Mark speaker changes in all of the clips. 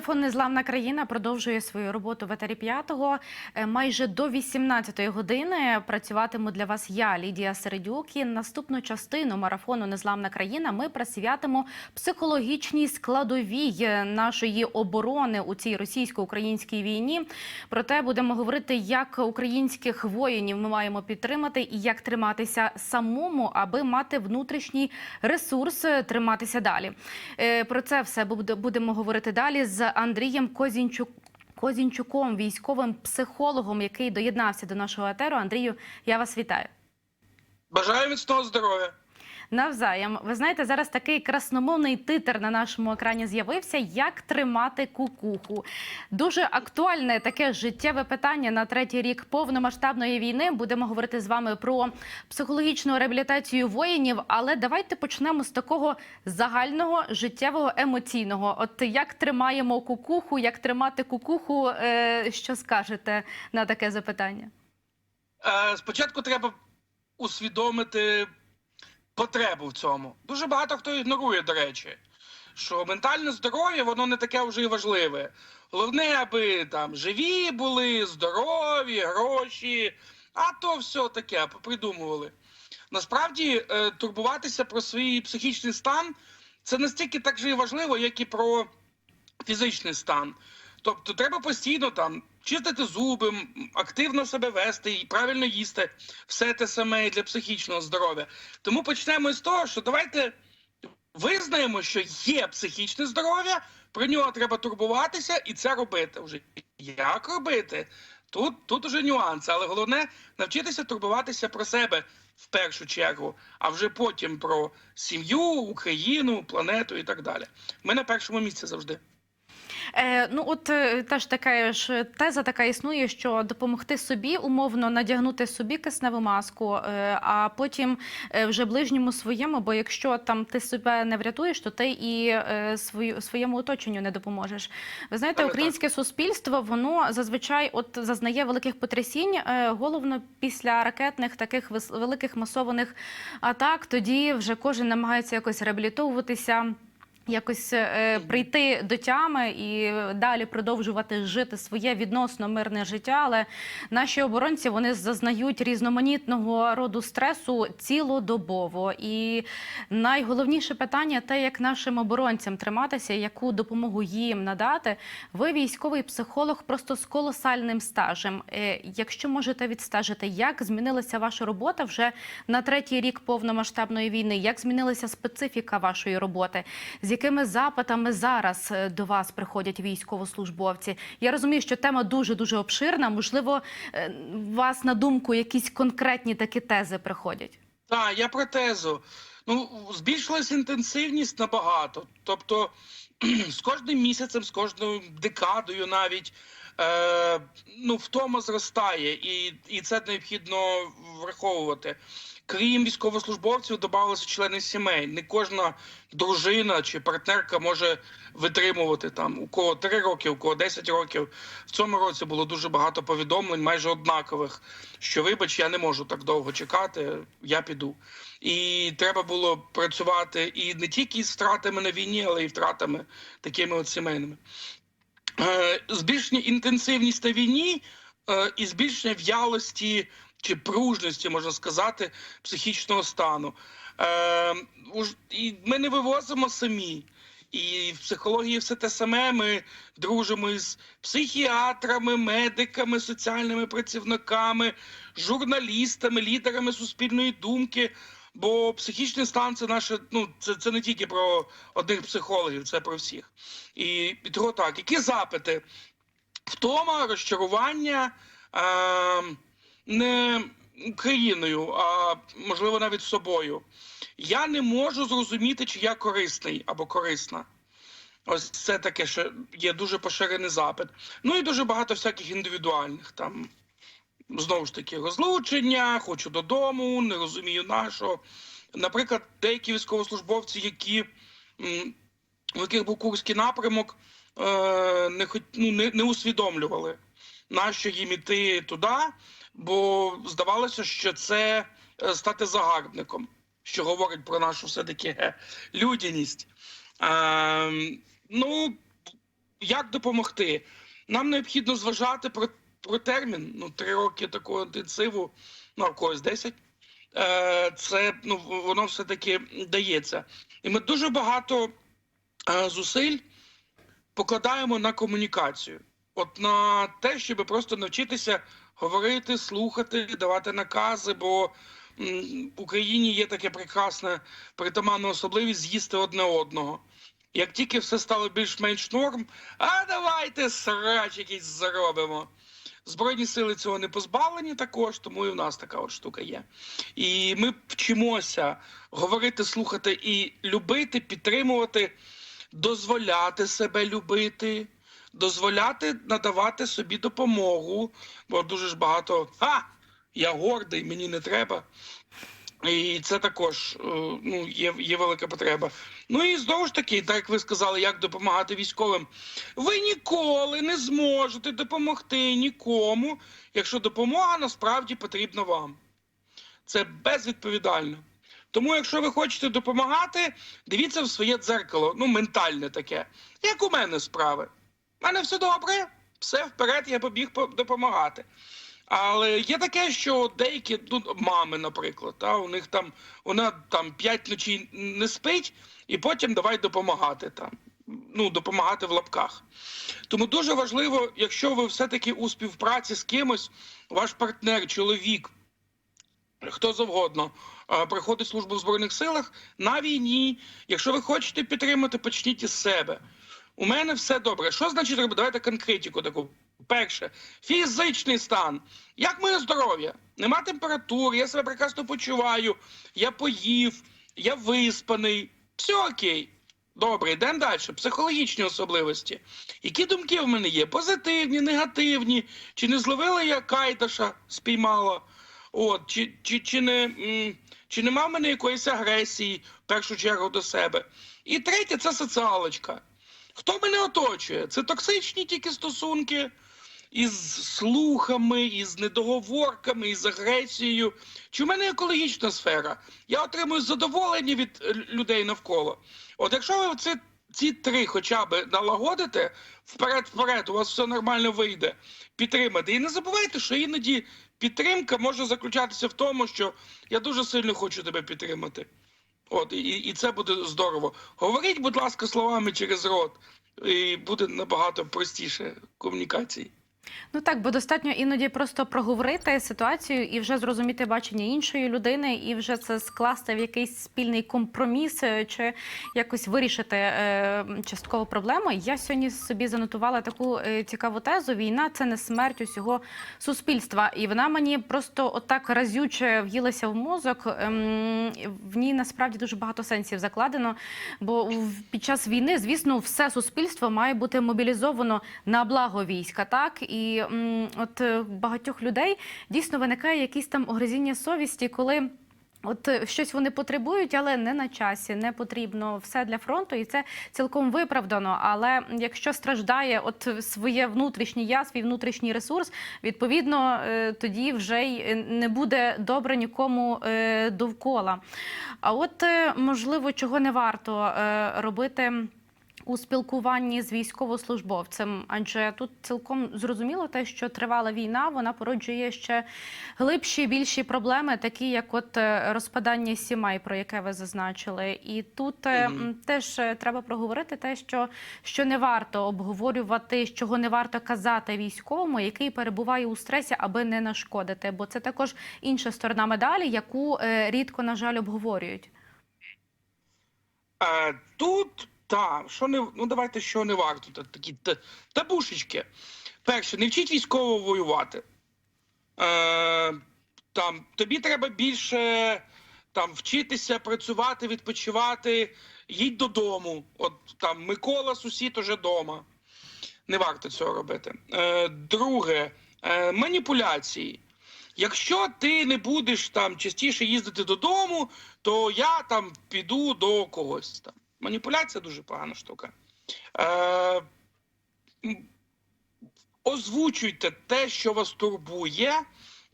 Speaker 1: Марафон Незламна країна продовжує свою роботу в етері п'ятого. Е, Майже до 18-ї години працюватиму для вас я, Лідія Середюк. І наступну частину марафону Незламна країна ми присвятимо психологічній складовій е, нашої оборони у цій російсько-українській війні. Проте будемо говорити, як українських воїнів ми маємо підтримати і як триматися самому, аби мати внутрішній ресурс е, триматися далі. Про це все будемо говорити далі з Андрієм Козінчук. Козінчуком, військовим психологом, який доєднався до нашого етеру. Андрію, я вас вітаю.
Speaker 2: Бажаю міцного здоров'я.
Speaker 1: Навзаєм, ви знаєте, зараз такий красномовний титр на нашому екрані з'явився. Як тримати кукуху? Дуже актуальне таке життєве питання на третій рік повномасштабної війни. Будемо говорити з вами про психологічну реабілітацію воїнів. Але давайте почнемо з такого загального життєвого емоційного. От як тримаємо кукуху, як тримати кукуху? Е, Що скажете на таке запитання?
Speaker 2: Е, спочатку треба усвідомити потребу в цьому. Дуже багато хто ігнорує, до речі, що ментальне здоров'я воно не таке вже і важливе. Головне, аби там живі були, здорові, гроші, а то все таке попридумували. Насправді, е, турбуватися про свій психічний стан це настільки так же і важливо, як і про фізичний стан. Тобто треба постійно там чистити зуби, активно себе вести і правильно їсти. Все те саме і для психічного здоров'я. Тому почнемо з того, що давайте визнаємо, що є психічне здоров'я, про нього треба турбуватися і це робити. Вже як робити? Тут, тут уже нюанси, але головне навчитися турбуватися про себе в першу чергу, а вже потім про сім'ю, Україну, планету і так далі. Ми на першому місці завжди.
Speaker 1: Е, ну, от е, теж така ж теза така існує, що допомогти собі умовно надягнути собі кисневу маску, е, а потім е, вже ближньому своєму. Бо якщо там ти себе не врятуєш, то ти і е, свою, своєму оточенню не допоможеш. Ви знаєте, українське суспільство воно зазвичай от зазнає великих потрясінь, е, головно після ракетних таких великих масованих атак. Тоді вже кожен намагається якось реабілітовуватися. Якось е, прийти до тями і далі продовжувати жити своє відносно мирне життя. Але наші оборонці вони зазнають різноманітного роду стресу цілодобово. І найголовніше питання те, як нашим оборонцям триматися, яку допомогу їм надати. Ви військовий психолог просто з колосальним стажем. Е, Якщо можете відстежити, як змінилася ваша робота вже на третій рік повномасштабної війни, як змінилася специфіка вашої роботи, з якими запитами зараз е, до вас приходять військовослужбовці? Я розумію, що тема дуже дуже обширна. Можливо, е, вас на думку якісь конкретні такі тези приходять.
Speaker 2: Так, я про тезу. Ну, збільшилась інтенсивність набагато. Тобто, з кожним місяцем, з кожною декадою навіть е, ну, втома зростає, і, і це необхідно враховувати. Крім військовослужбовців, додавалися члени сімей. Не кожна дружина чи партнерка може витримувати там у кого 3 роки, у кого 10 років. В цьому році було дуже багато повідомлень, майже однакових. Що вибач, я не можу так довго чекати, я піду. І треба було працювати і не тільки з втратами на війні, але й втратами такими от сімейними. Е, Збільшення інтенсивність на війні е, і збільшення в'ялості чи пружності, можна сказати, психічного стану. Е, і ми не вивозимо самі. І в психології все те саме. Ми дружимо із психіатрами, медиками, соціальними працівниками, журналістами, лідерами суспільної думки. Бо психічний стан це наше, ну це, це не тільки про одних психологів, це про всіх. І, і того так, які запити? Втома, розчарування е, не Україною, а можливо навіть собою. Я не можу зрозуміти, чи я корисний або корисна. Ось це таке, що є дуже поширений запит. Ну і дуже багато всяких індивідуальних там. Знову ж таки, розлучення, хочу додому, не розумію нашого. Наприклад, деякі військовослужбовці, які у яких був курський напрямок, е, не, ну, не, не усвідомлювали, нащо їм іти туди, бо здавалося, що це е, стати загарбником, що говорить про нашу все-таки е, людяність. Е, ну, як допомогти? Нам необхідно зважати про, про термін. Ну, три роки такого інтенсиву, ну а когось 10. Е, це ну, воно все-таки дається. І ми дуже багато зусиль покладаємо на комунікацію. От на те, щоб просто навчитися говорити, слухати, давати накази, бо в Україні є таке прекрасне притаманна особливість з'їсти одне одного. Як тільки все стало більш-менш норм, а давайте срач якийсь заробимо. Збройні сили цього не позбавлені також, тому і в нас така от штука є. І ми вчимося говорити, слухати і любити, підтримувати, дозволяти себе любити, дозволяти надавати собі допомогу. Бо дуже ж багато а, я гордий, мені не треба. І це також е, ну, є, є велика потреба. Ну і знову ж таки, так як ви сказали, як допомагати військовим. Ви ніколи не зможете допомогти нікому, якщо допомога насправді потрібна вам. Це безвідповідально. Тому, якщо ви хочете допомагати, дивіться в своє дзеркало, ну, ментальне таке. Як у мене справи. У мене все добре, все вперед, я побіг допомагати. Але є таке, що деякі ну, мами, наприклад, та, у них там вона там п'ять ночей не спить, і потім давай допомагати там. Ну, допомагати в лапках. Тому дуже важливо, якщо ви все-таки у співпраці з кимось, ваш партнер, чоловік, хто завгодно е, проходить службу в Збройних силах на війні. Якщо ви хочете підтримати, почніть із себе. У мене все добре. Що значить робити? Давайте конкретику таку. Перше, фізичний стан. Як моє здоров'я? Нема температури, я себе прекрасно почуваю, я поїв, я виспаний. Все окей. Добре, йдемо далі. Психологічні особливості. Які думки в мене є? Позитивні, негативні? Чи не зловила я кайдаша, спіймала? От, чи, чи, чи, не, чи нема в мене якоїсь агресії, в першу чергу до себе? І третє це соціалочка. Хто мене оточує? Це токсичні тільки стосунки із слухами, із недоговорками, із агресією. Чи в мене екологічна сфера? Я отримую задоволення від е, людей навколо. От якщо ви ці, ці три хоча б налагодите, вперед-вперед, у вас все нормально вийде, підтримати. І не забувайте, що іноді підтримка може заключатися в тому, що я дуже сильно хочу тебе підтримати. От, і, і це буде здорово. Говоріть, будь ласка, словами через рот, і буде набагато простіше комунікації.
Speaker 1: Ну так, бо достатньо іноді просто проговорити ситуацію і вже зрозуміти бачення іншої людини, і вже це скласти в якийсь спільний компроміс е, чи якось вирішити е, частково проблему. Я сьогодні собі занотувала таку е, цікаву тезу: війна це не смерть усього суспільства, і вона мені просто отак разюче в'їлася в мозок. Ем, в ній насправді дуже багато сенсів закладено. Бо в- під час війни, звісно, все суспільство має бути мобілізовано на благо війська, так і от е, багатьох людей дійсно виникає якісь там огризіння совісті, коли. От е, щось вони потребують, але не на часі, не потрібно все для фронту, і це цілком виправдано. Але якщо страждає от своє внутрішнє я, свій внутрішній ресурс, відповідно е, тоді вже й не буде добре нікому довкола. А от можливо, чого не варто робити. У спілкуванні з військовослужбовцем, адже тут цілком зрозуміло те, що тривала війна, вона породжує ще глибші, більші проблеми, такі як от е, розпадання сімей, про яке ви зазначили. І тут
Speaker 2: Мгм.
Speaker 1: м, теж е, треба проговорити те, що, що не варто обговорювати, чого не варто казати військовому, який перебуває у стресі, аби не нашкодити. Бо це також інша сторона медалі, яку рідко, на жаль, обговорюють.
Speaker 2: Тут та що не ну давайте що не варто. та- Такі та- табушечки. Перше, не вчіть військово воювати. Е, там тобі треба більше там вчитися, працювати, відпочивати, їдь додому. От там Микола, сусід уже вдома. Не варто цього робити. Е, друге, е, маніпуляції. Якщо ти не будеш там частіше їздити додому, то я там піду до когось там. Маніпуляція дуже погана штука. Е, озвучуйте те, що вас турбує,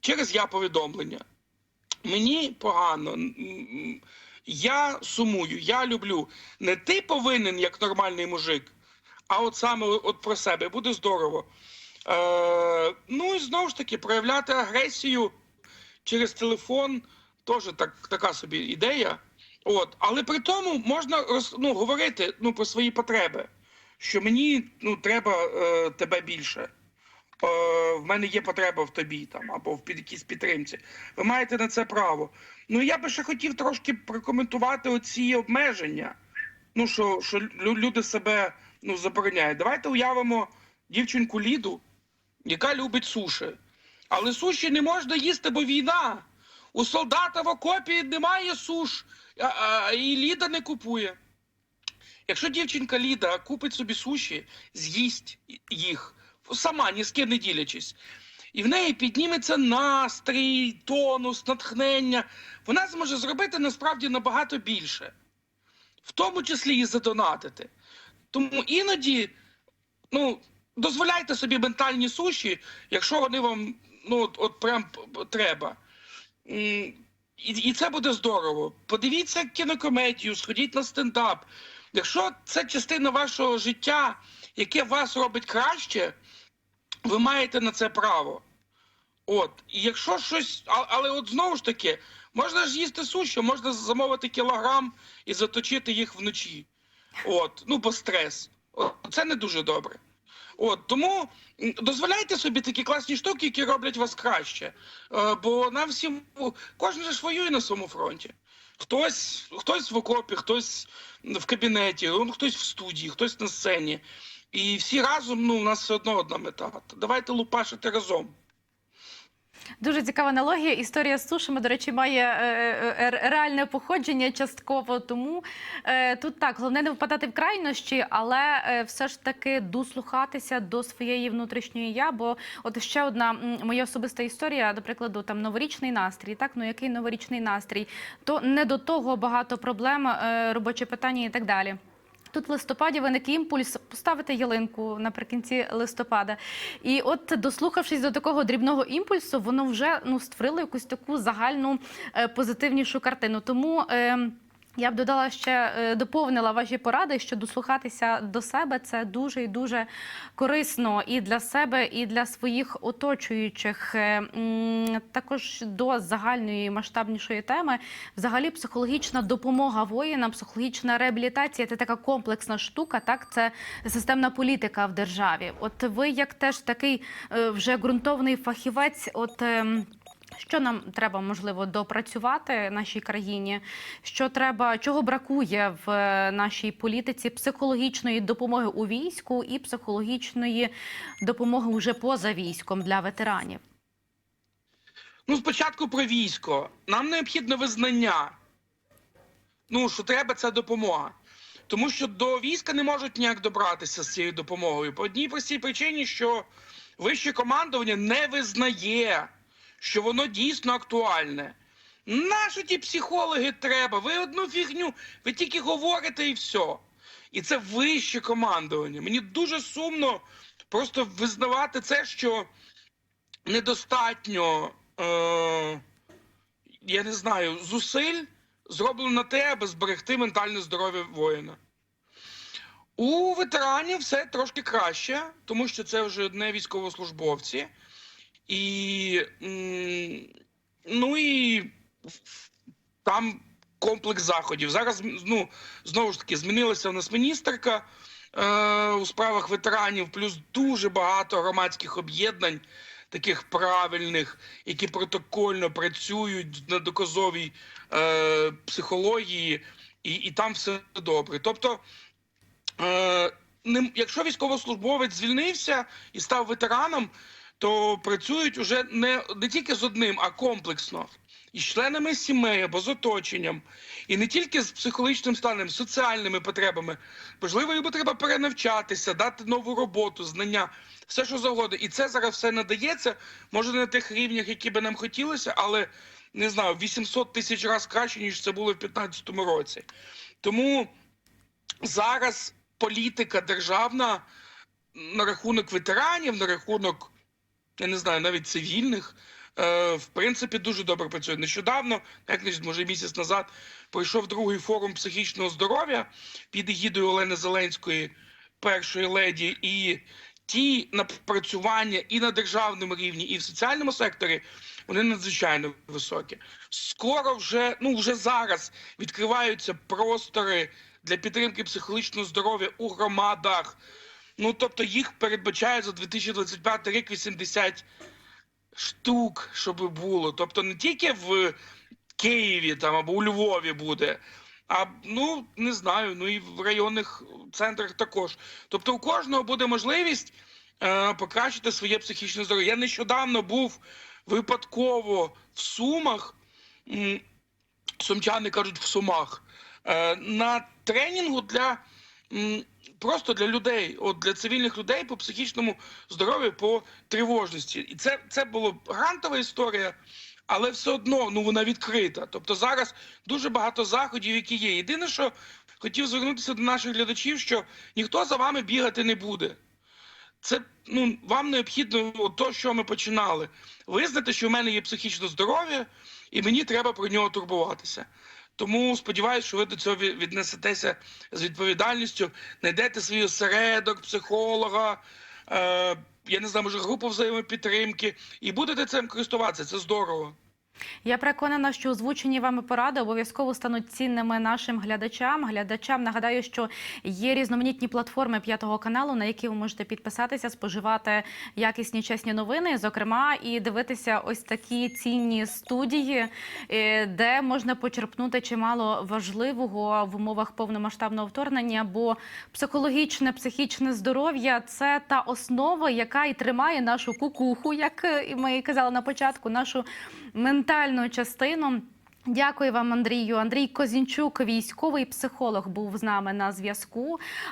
Speaker 2: через я повідомлення. Мені погано. Я сумую, я люблю. Не ти повинен, як нормальний мужик, а от саме от про себе буде здорово. Е, ну і знову ж таки, проявляти агресію через телефон теж так, така собі ідея. От, але при тому можна роз, ну, говорити ну, про свої потреби, що мені ну, треба е, тебе більше. Е, в мене є потреба в тобі там або в під якійсь підтримці. Ви маєте на це право. Ну я би ще хотів трошки прокоментувати оці обмеження. Ну що, що люди себе ну, забороняють. Давайте уявимо дівчинку Ліду, яка любить суші. Але суші не можна їсти, бо війна. У солдата в окопі немає суш, а, а, і Ліда не купує. Якщо дівчинка Ліда купить собі суші, з'їсть їх сама, ні з ким не ділячись, і в неї підніметься настрій, тонус, натхнення, вона зможе зробити насправді набагато більше, в тому числі і задонатити. Тому іноді ну, дозволяйте собі ментальні суші, якщо вони вам ну, от, прям треба. І, і це буде здорово. Подивіться кінокомедію, сходіть на стендап. Якщо це частина вашого життя, яке вас робить краще, ви маєте на це право. От, і якщо щось, але от знову ж таки, можна ж їсти суші, можна замовити кілограм і заточити їх вночі. От, ну бо стрес. От, це не дуже добре. От тому дозволяйте собі такі класні штуки, які роблять вас краще. Е, бо нам всім кожен же ж воює на своєму фронті. Хтось, хтось в окопі, хтось в кабінеті, хтось в студії, хтось на сцені. І всі разом, ну, у нас все одно одна мета. Давайте лупашити разом.
Speaker 1: Дуже цікава аналогія. Історія з сушами, до речі, має е, е, е, реальне походження частково. Тому тут так головне не впадати в крайнощі, але все ж таки дослухатися до своєї внутрішньої я. Бо от ще одна моя особиста історія, до прикладу, там новорічний настрій. Так, ну який новорічний настрій? То не до того багато проблем, робоче питання і так далі. Тут в листопаді виник імпульс поставити ялинку наприкінці листопада. І от, дослухавшись до такого дрібного імпульсу, воно вже ну створило якусь таку загальну е, позитивнішу картину. Тому. Е, я б додала ще е, доповнила ваші поради, що дослухатися до себе це дуже і дуже корисно і для себе, і для своїх оточуючих. Е, Також до загальної масштабнішої теми, взагалі, психологічна допомога воїнам, психологічна реабілітація це така комплексна штука. Так, це системна політика в державі. От ви, як теж такий е, вже ґрунтовний фахівець, от. Що нам треба можливо допрацювати нашій країні? Що треба, чого бракує в е, нашій політиці психологічної допомоги у війську і психологічної допомоги вже поза військом для ветеранів?
Speaker 2: Ну, спочатку про військо. Нам необхідне визнання. Ну, що треба ця допомога. Тому що до війська не можуть ніяк добратися з цією допомогою. По одній простій причині, що вище командування не визнає, що воно дійсно актуальне. Нащо ті психологи треба? Ви одну фігню, ви тільки говорите і все. І це вище командування. Мені дуже сумно просто визнавати це, що недостатньо, е, я не знаю, зусиль зроблено на те, аби зберегти ментальне здоров'я воїна. У ветеранів все трошки краще, тому що це вже не військовослужбовці. І, ну і там комплекс заходів. Зараз ну, знову ж таки змінилася в нас міністерка е, у справах ветеранів, плюс дуже багато громадських об'єднань, таких правильних, які протокольно працюють на доказовій е, психології, і, і там все добре. Тобто, е, якщо військовослужбовець звільнився і став ветераном, то працюють уже не, не тільки з одним, а комплексно. І з членами сімей або з оточенням, і не тільки з психологічним станом, соціальними потребами. Можливо, йому треба перенавчатися, дати нову роботу, знання, все що завгодно. І це зараз все надається. Може, на тих рівнях, які би нам хотілося, але не знаю, 800 тисяч разів краще, ніж це було в 2015 році. Тому зараз політика державна на рахунок ветеранів, на рахунок, я не знаю, навіть цивільних. е, В принципі, дуже добре працює. Нещодавно, як не може місяць назад, пройшов другий форум психічного здоров'я під егідою Олени Зеленської. першої леді і ті напрацювання і на державному рівні, і в соціальному секторі вони надзвичайно високі. Скоро вже ну вже зараз відкриваються простори для підтримки психологічного здоров'я у громадах. Ну тобто їх передбачають за 2025 рік 80 штук, щоб було. Тобто не тільки в Києві там або у Львові буде. А ну не знаю, ну і в районних центрах також. Тобто, у кожного буде можливість е, покращити своє психічне здоров'я. Я нещодавно був випадково в Сумах, сумчани кажуть в Сумах, е, на тренінгу для просто для людей, от для цивільних людей по психічному здоров'ю, по тривожності. І це, це була грантова історія. Але все одно ну вона відкрита. Тобто зараз дуже багато заходів, які є. Єдине, що хотів звернутися до наших глядачів, що ніхто за вами бігати не буде. Це ну вам необхідно то, що ми починали. Визнати, що в мене є психічне здоров'я, і мені треба про нього турбуватися. Тому сподіваюся, що ви до цього віднесетеся з відповідальністю, знайдете свій осередок, психолога, е, я не знаю, може групу взаємопідтримки, і будете цим користуватися. Це здорово.
Speaker 1: Я переконана, що озвучені вами поради обов'язково стануть цінними нашим глядачам. Глядачам нагадаю, що є різноманітні платформи п'ятого каналу, на які ви можете підписатися, споживати якісні чесні новини, зокрема, і дивитися ось такі цінні студії, е, де можна почерпнути чимало важливого в умовах повномасштабного вторгнення. Бо психологічне, психічне здоров'я це та основа, яка і тримає нашу кукуху, як ми казали на початку, нашу ментальну частину. Дякую вам, Андрію. Андрій Козінчук, військовий психолог, був з нами на зв'язку.